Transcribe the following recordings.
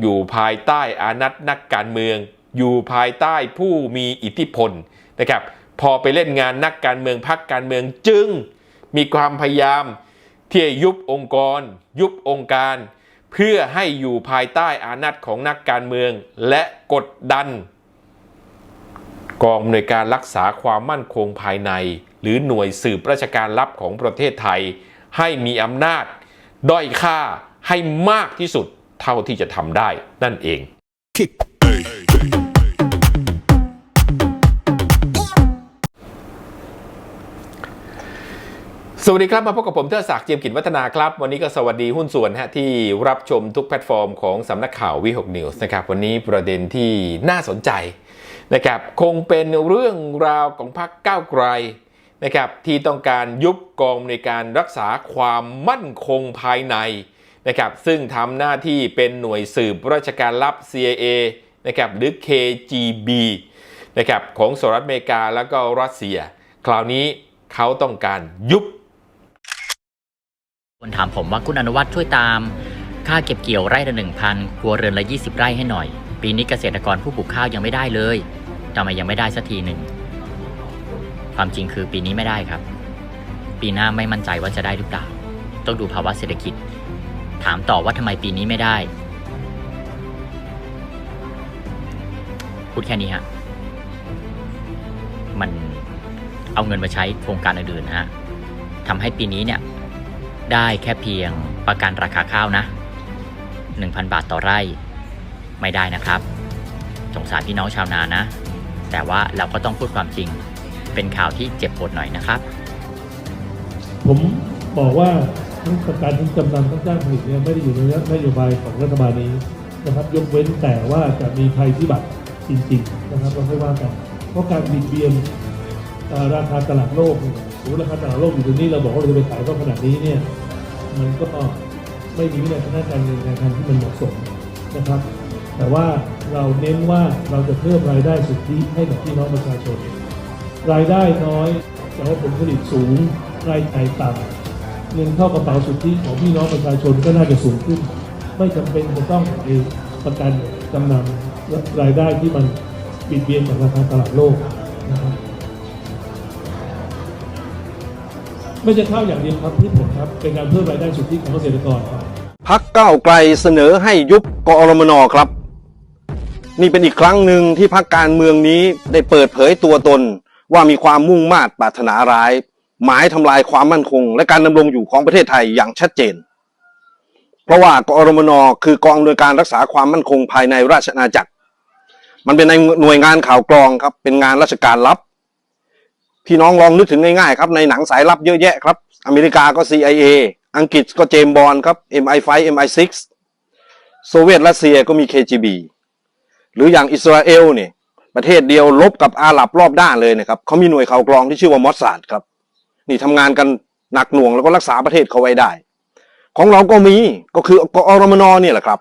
อยู่ภายใต้อานัตนักการเมือง อยู่ภายใต้ผู้มีอิทธิพลนะครับพอไปเล่นงานนักการเมืองพักการเมืองจึงมีความพยายามที่จะยุบองค์กร ยุบองค์การ เพื่อให้อยู่ภายใต้อานัตของนักการเมือง และกดดัน กองอำนวยการรักษาความมั่นคงภายใน หรือหน่วยสืบราชการลับของประเทศไทย ให้มีอำนาจ ด้อยค่าให้มากที่สุด เท่าที่จะทำได้นั่นเอง kick. สวัสดีครับ มาพบกับผมเทอศักดิ์เจียมกิจวัฒนาครับ วันนี้ก็สวัสดีหุ้นส่วนฮะที่รับชมทุกแพลตฟอร์มของสำนักข่าววิหกนิวส์นะครับ วันนี้ประเด็นที่น่าสนใจนะครับ คงเป็นเรื่องราวของพรรคก้าวไกลนะครับที่ต้องการยุบกองในการรักษาความมั่นคงภายใน นะครับซึ่งทำหน้าที่เป็นหน่วยสืบราชการลับ CIA นะครับหรือ KGB นะครับของสหรัฐอเมริกาแล้วก็รัสเซีย คราวนี้เขาต้องการยุบคนถามผมว่าคุณอนุวัฒน์ช่วยตามค่าเก็บเกี่ยวไร่ละหนึ่งพันครัวเรือนละ 20 ไร่ให้หน่อย ปีนี้เกษตรกรผู้ปลูกข้าวยังไม่ได้เลยทำไมยังไม่ได้สักทีหนึ่ง ความจริงคือปีนี้ไม่ได้ครับ ปีหน้าไม่มั่นใจว่าจะได้หรือเปล่า ต้องดูภาวะเศรษฐกิจ ถามต่อว่าทำไมปีนี้ไม่ได้ พูดแค่นี้ฮะ มันเอาเงินมาใช้โครงการอื่นๆนะฮะทำให้ปีนี้เนี่ยได้แค่เพียงประกันราคาข้าวนะ 1,000 บาทต่อไร่ไม่ได้นะครับ สงสารพี่น้องชาวนานะ แต่ว่าเราก็ต้องพูดความจริง เป็นข่าวที่เจ็บปวดหน่อยนะครับ ผมบอกว่า ประกันทั้งจำนำทั้งจ้างผลิตเนี่ยไม่ได้อยู่ในนโยบายของรัฐบาลนี้นะครับ ยกเว้นแต่ว่าจะมีภัยพิบัติจริงๆนะครับเราไม่ว่ากัน เพราะการบิดเบียนราคาตลาดโลกเนี่ยโอ้ราคาตลาดโลกอยู่ตรงนี้เราบอกว่าเราจะไปขายก็ขนาดนี้เนี่ยมันก็ไม่มีวินัยทางด้านการเงินการคลังที่มันเหมาะสมนะครับ แต่ว่าเราเน้นว่าเราจะเพิ่มรายได้สุทธิให้กับพี่น้องประชาชน รายได้น้อยแต่ว่าผลผลิตสูงรายจ่ายต่ำ เงินเข้ากระเป๋าสุทธิของพี่น้องประชาชนก็น่าจะสูงขึ้น ไม่จำเป็นจะต้องไปประกันจำนำรายได้ที่มันบิดเบียนจากราคาตลาดโลกนะครับไม่ใช่ข้าอย่างเดียวครับพืชผลครับ เป็นการเพิ่มรายได้สุทธิของเกษตรกรครับพักก้าวไกลเสนอให้ยุบกอรมนครับ นี่เป็นอีกครั้งหนึ่งที่พักการเมืองนี้ได้เปิดเผยตัวตนว่ามีความมุ่งมา่ปรารถนาร้าย หมายทำลายความมั่นคง และการดำรงอยู่ของประเทศไทยอย่างชัดเจน เพราะว่ากอรมนคือกองอำนวยการรักษาความมั่นคงภายในราชอาณาจักร มันเป็นในหน่วยงานข่าวกรองครับ เป็นงานราชการลับ พี่น้องลองนึกถึงง่ายๆครับ ในหนังสายลับเยอะแยะครับ อเมริกาก็ CIA อังกฤษก็เจมบอลครับ MI5 MI6 โซเวียตรัสเซียก็มี KGB หรืออย่างอิสราเอลเนี่ยประเทศเดียวลบกับอาหรับรอบด้านเลยนะครับเขามีหน่วยข่าวกรองที่ชื่อว่ามอสซาดครับ นี่ทำงานกันหนักหน่วงแล้วก็รักษาประเทศเขาไว้ได้ ของเราก็มีก็คือกอรมนเนี่ยแหละครับ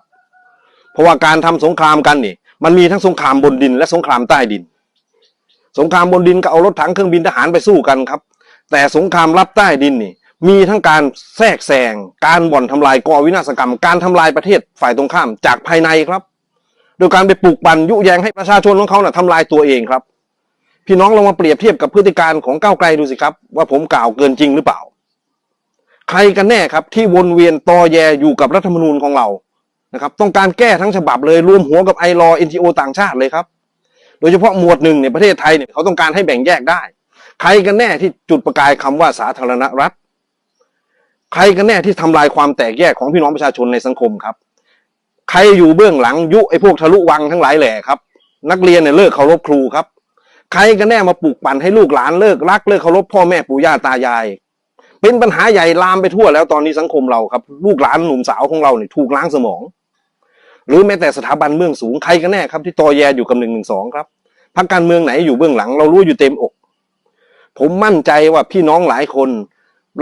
เพราะว่าการทำสงครามกันนี่ มันมีทั้งสงครามบนดิน และสงครามใต้ดิน สงครามบนดินก็เอารถถังเครื่องบินทหารไปสู้กันครับ แต่สงครามลับใต้ดินนี่ มีทั้งการแทรกแซงการบ่อนทำลายก่อวินาศกรรม การทำลายประเทศฝ่ายตรงข้ามจากภายในครับ โดยการไปปลูกปั่นยุแยงให้ประชาชนของเขาน่ะทำลายตัวเองครับ พี่น้องลองมาเปรียบเทียบกับพฤติการของก้าวไกลดูสิครับ ว่าผมกล่าวเกินจริงหรือเปล่า ใครกันแน่ครับ ที่วนเวียนตอแยอยู่กับรัฐธรรมนูญของเรานะครับ ต้องการแก้ทั้งฉบับเลยรวมหัวกับไอรอเอ็นจีโอต่างชาติเลยครับ โดยเฉพาะหมวดหนึ่งในประเทศไทยเนี่ยเขาต้องการให้แบ่งแยกได้ ใครกันแน่ที่จุดประกายคำว่าสาธารณรัฐ ใครกันแน่ที่ทำลายความแตกแยกของพี่น้องประชาชนในสังคมครับ ใครอยู่เบื้องหลังยุไอพวกทะลุวังทั้งหลายแหล่ครับ นักเรียนเนี่ยเลิกเคารพครูครับ ใครกันแน่มาปลูกปั่นให้ลูกหลานเลิกรักเลิกเคารพพ่อแม่ปู่ย่าตายาย เป็นปัญหาใหญ่ลามไปทั่วแล้วตอนนี้สังคมเราครับ ลูกหลานหนุ่มสาวของเราเนี่ยถูกล้างสมอง หรือแม้แต่สถาบันเมืองสูงใครกันแน่ครับที่ตอแยอยู่กับหนึ่งหนึ่งสองครับพรรคการเมืองไหนอยู่เบื้องหลัง เรารู้อยู่เต็มอก ผมมั่นใจว่าพี่น้องหลายคน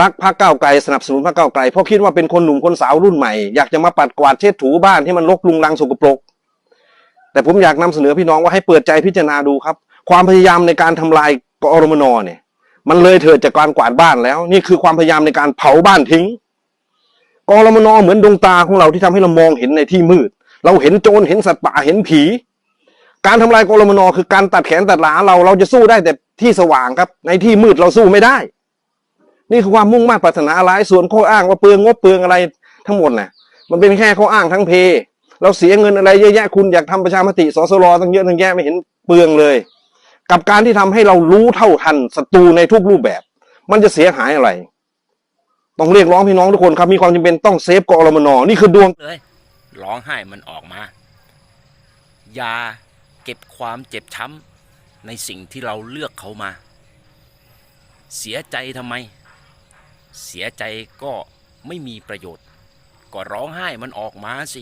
รักพรรคก้าวไกลสนับสนุนพรรคก้าวไกลเพราะคิดว่าเป็นคนหนุ่มคนสาวรุ่นใหม่อยากจะมาปัดกวาดเช็ดถูบ้านที่มันรกรุงรังสกปรกแต่ผมอยากนำเสนอพี่น้องว่าให้เปิดใจพิจารณาดูครับ ความพยายามในการทำลายกอรมนเนี่ยมันเลยเถิดจากการกวาดบ้านแล้ว นี่คือความพยายามในการเผาบ้านทิ้งกอรมนเหมือนดวงตาของเราที่ทำให้เรามองเห็นในที่มืด เราเห็นโจรเห็นสัตว์ป่าเห็นผี การทำลายกรมนคือการตัดแขนตัดขาเราเราจะสู้ได้แต่ที่สว่างครับ ในที่มืดเราสู้ไม่ได้ นี่คือความมุ่งมั่นปรารถนาร้ายส่วนข้ออ้างว่าเปลืองงบเปลืองอะไรทั้งหมดน่ะมันเป็นแค่ข้ออ้างทั้งเพ เราเสียเงินอะไรเยอะแยะคุณอยากทำประชามติสสรตั้งเยอะตั้งแยะไม่เห็นเปลืองเลย กับการที่ทำให้เรารู้เท่าทันศัตรูในทุกรูปแบบ มันจะเสียหายอะไร ต้องเรียกร้องพี่น้องทุกคนครับ มีความจำเป็นต้องเซฟกอรมนนี่คือดวงเลย ร้องไห้มันออกมา อย่าเก็บความเจ็บช้ำในสิ่งที่เราเลือกเขามา เสียใจทำไม เสียใจก็ไม่มีประโยชน์ ก็ร้องไห้มันออกมาสิ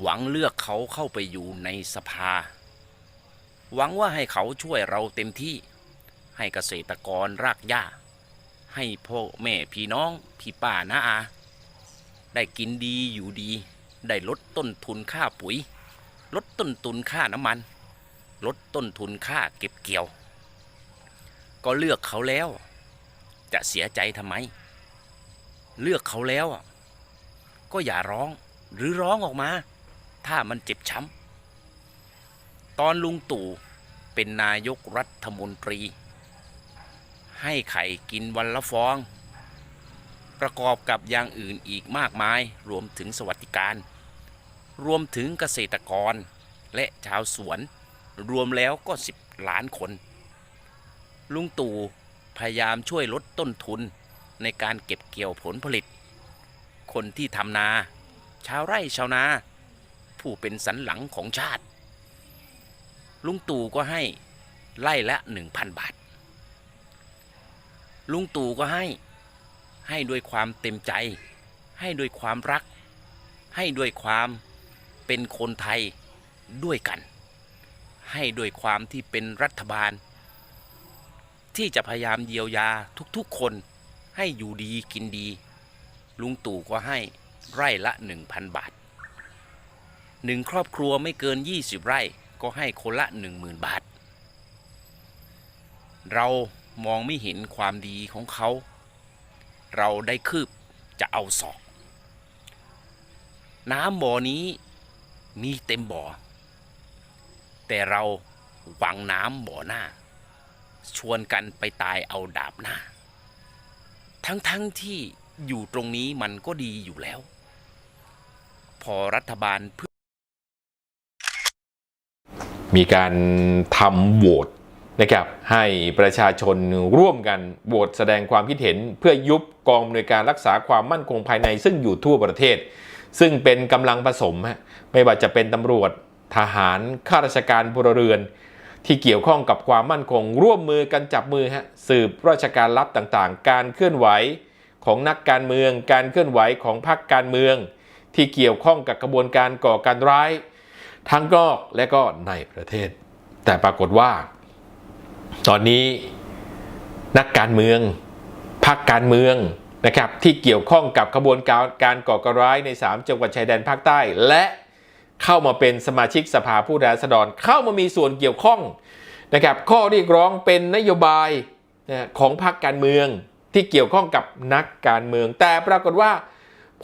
หวังเลือกเขาเข้าไปอยู่ในสภา หวังว่าให้เขาช่วยเราเต็มที่ ให้เกษตรกรรากหญ้า ให้พ่อแม่พี่น้องพี่ป้าน้าอา ได้กินดีอยู่ดี ได้ลดต้นทุนค่าปุ๋ย ลดต้นทุนค่าน้ำมัน ลดต้นทุนค่าเก็บเกี่ยว ก็เลือกเขาแล้ว จะเสียใจทำไม เลือกเขาแล้วก็อย่าร้องหรือร้องออกมา ถ้ามันเจ็บช้ำ ตอนลุงตู่เป็นนายกรัฐมนตรี ให้ไข่กินวันละฟอง ประกอบกับอย่างอื่นอีกมากมาย รวมถึงสวัสดิการ รวมถึงเกษตรกรและชาวสวน รวมแล้วก็ 10 ล้านคน ลุงตู่พยายามช่วยลดต้นทุนในการเก็บเกี่ยวผลผลิต คนที่ทำนา ชาวไร่ชาวนา ผู้เป็นสันหลังของชาติ ลุงตู่ก็ให้ไล่ละ1,000บาท ลุงตู่ก็ให้ให้ด้วยความเต็มใจ ให้ด้วยความรัก ให้ด้วยความเป็นคนไทยด้วยกัน ให้ด้วยความที่เป็นรัฐบาล ที่จะพยายามเยียวยาทุกๆคนให้อยู่ดีกินดี ลุงตู่ก็ให้ไร่ละ 1,000 บาทหนึ่งครอบครัวไม่เกิน 20 ไร่ ก็ให้คนละ 10,000 บาท เรามองไม่เห็นความดีของเขา เราได้คืบจะเอาศอก น้ำบ่อนี้มีเต็มบ่อ แต่เราหวังน้ำบ่อหน้า ชวนกันไปตายเอาดาบหน้า ทั้งๆทที่อยู่ตรงนี้มันก็ดีอยู่แล้ว พอรัฐบาลเพื่อ มีการทำโหวตนะครับให้ประชาชนร่วมกันโหวตแสดงความคิดเห็น เพื่อยุบกองอำนวยการรักษาความมั่นคงภายในซึ่งอยู่ทั่วประเทศ ซึ่งเป็นกำลังผสมฮะไม่ว่าจะเป็นตำรวจทหารข้าราชการพลเรือน ที่เกี่ยวข้องกับความมั่นคง ร่วมมือกันจับมือฮะสืบราชการลับต่างๆ การเคลื่อนไหวของนักการเมือง การเคลื่อนไหวของพรรคการเมือง ที่เกี่ยวข้องกับกระบวนการก่อการร้าย ทั้งนอกและก็ในประเทศ แต่ปรากฏว่า ตอนนี้นักการเมืองพรรคการเมืองนะครับที่เกี่ยวข้องกับขบวนการการก่อการร้ายใน 3 จังหวัดชายแดนภาคใต้ และเข้ามาเป็นสมาชิกสภาผู้แทนราษฎรเข้ามามีส่วนเกี่ยวข้องนะครับข้อเรียกร้องเป็นนโยบายของพรรคการเมืองที่เกี่ยวข้องกับนักการเมือง แต่ปรากฏว่า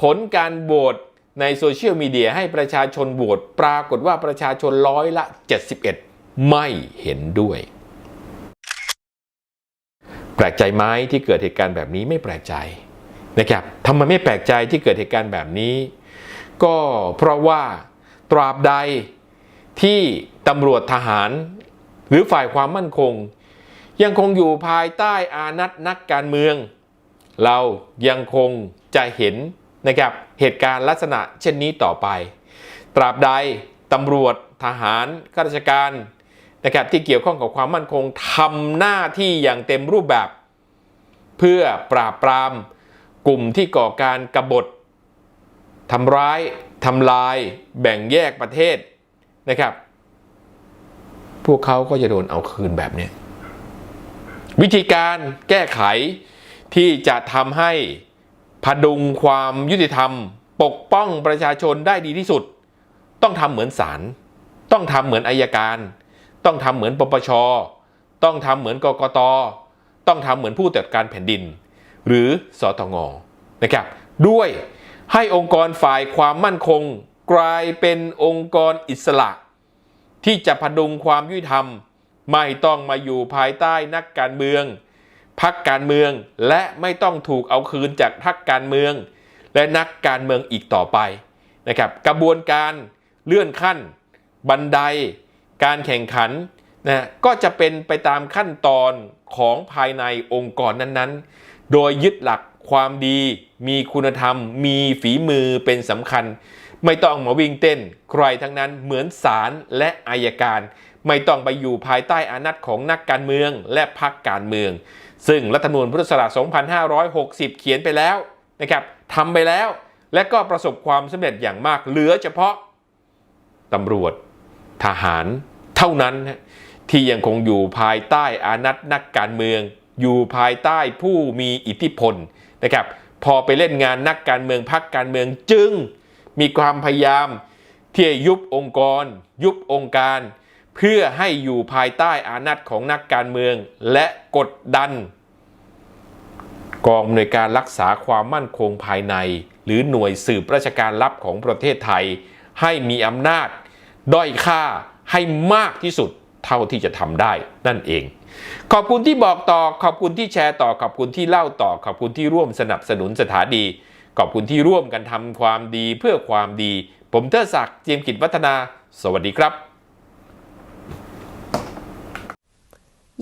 ผลการโหวต ในโซเชียลมีเดียให้ประชาชนโหวตปรากฏว่าประชาชนร้อยละ 71 ไม่เห็นด้วย แปลกใจไหมที่เกิดเหตุการณ์แบบนี้ไม่แปลกใจนะครับทำไมไม่แปลกใจที่เกิดเหตุการณ์แบบนี้ ก็เพราะว่าตราบใดที่ตำรวจทหาร หรือฝ่ายความมั่นคง ยังคงอยู่ภายใต้อานัตนักการเมือง เรายังคงจะเห็น นะครับเหตุการณ์ลักษณะเช่นนี้ต่อไป ตราบใดตำรวจทหารข้าราชการนะครับที่เกี่ยวข้องกับความมั่นคงทำหน้าที่อย่างเต็มรูปแบบ เพื่อปราบปรามกลุ่มที่ก่อการกบฏทำร้ายทำลาย แบ่งแยกประเทศนะครับ พวกเขาก็จะโดนเอาคืนแบบนี้ วิธีการแก้ไขที่จะทำให้ พดุงความยุติธรรม ปกป้องประชาชนได้ดีที่สุด ต้องทำเหมือนศาลต้องทำเหมือนอายการ ต้องทำเหมือนปปช ต้องทำเหมือนกกต ต้องทำเหมือนผู้ตรวจการแผ่นดิน หรือสตงนะครับ ด้วยให้องค์กรฝ่ายความมั่นคง กลายเป็นองค์กรอิสระ ที่จะพดุงความยุติธรรม ไม่ต้องมาอยู่ภายใต้นักการเมือง พักการเมืองและไม่ต้องถูกเอาคืนจากพักการเมือง และนักการเมืองอีกต่อไปนะครับกระบวนการเลื่อนขั้น บันได การแข่งขันนะก็จะเป็นไปตามขั้นตอนของภายในองค์กรนั้นๆ โดยยึดหลักความดี มีคุณธรรม มีฝีมือเป็นสำคัญ ไม่ต้องมาวิ่งเต้น ใครทั้งนั้นเหมือนศาลและอายการ ไม่ต้องไปอยู่ภายใต้อานัตของนักการเมืองและพรรคการเมือง ซึ่งรัฐธรรมนูญพุทธศักราช 2560 เขียนไปแล้วนะครับทำไปแล้ว และก็ประสบความสำเร็จอย่างมากเหลือเฉพาะตำรวจทหารเท่านั้นที่ยังคงอยู่ภายใต้อานัตนักการเมือง อยู่ภายใต้ผู้มีอิทธิพลนะครับพอไปเล่นงานนักการเมืองพรรคการเมืองจึงมีความพยายามที่จะยุบองค์กร ยุบองค์การ เพื่อให้อยู่ภายใต้อานัตของนักการเมืองและกดดัน กองอำนวยการรักษาความมั่นคงภายใน หรือหน่วยสืบราชการลับของประเทศไทย ให้มีอำนาจ ด้อยค่าให้มากที่สุดเท่าที่จะทำได้นั่นเอง ขอบคุณที่บอกต่อ ขอบคุณที่แชร์ต่อ ขอบคุณที่เล่าต่อ ขอบคุณที่ร่วมสนับสนุนสถานี ขอบคุณที่ร่วมกันทำความดีเพื่อความดี ผมเทอศักดิ์เจียมกิจวัฒนา สวัสดีครับ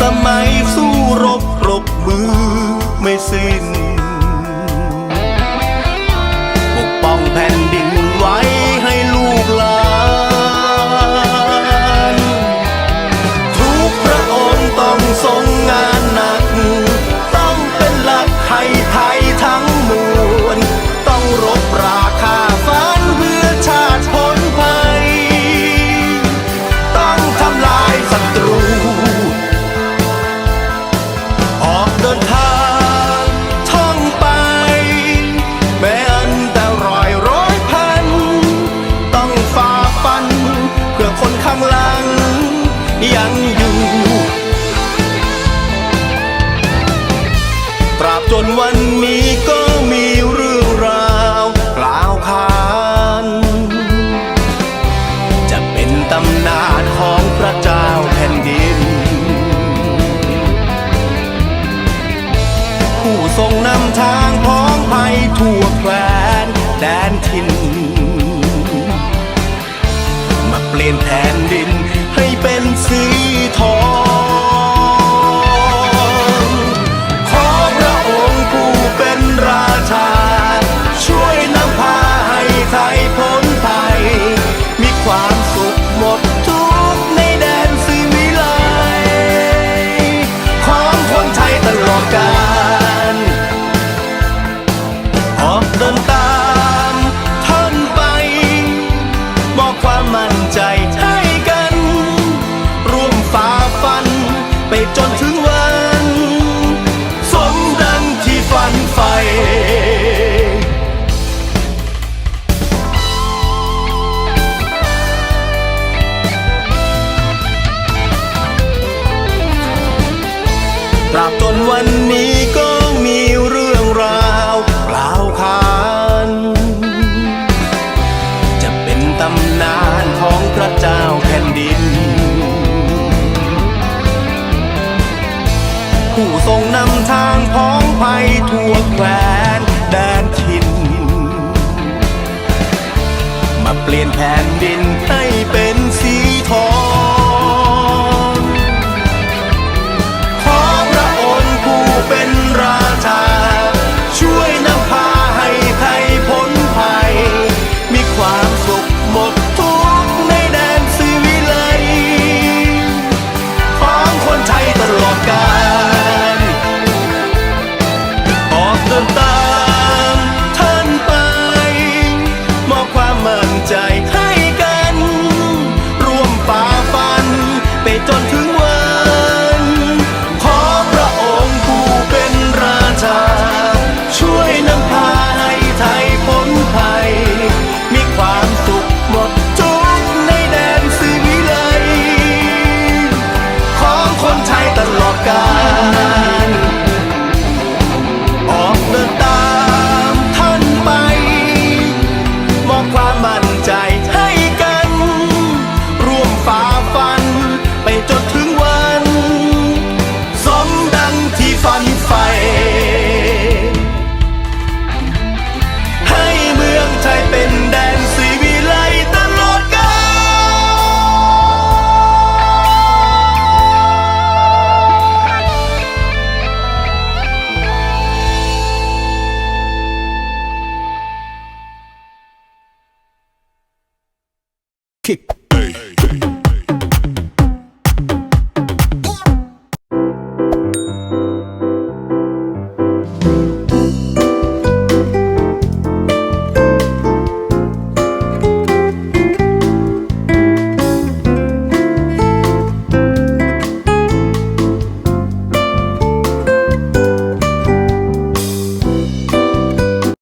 สมัยสู้ ยังอยู่ ตราบจนวันนี้ก็มีเรื่องราวกล่าวขานจะเป็นตำนานของพระเจ้าแผ่นดิน ผู้ทรงนำทางพ้องภัยทั่วแคว้นแดนทิน มาเปลี่ยนแผน ไปจนถึงวัน ผู้ทรงนำทางพ้องภัยทั่วแคว้นแดนทินมาเปลี่ยนแผ่นดินให้เป็นสีทอง kick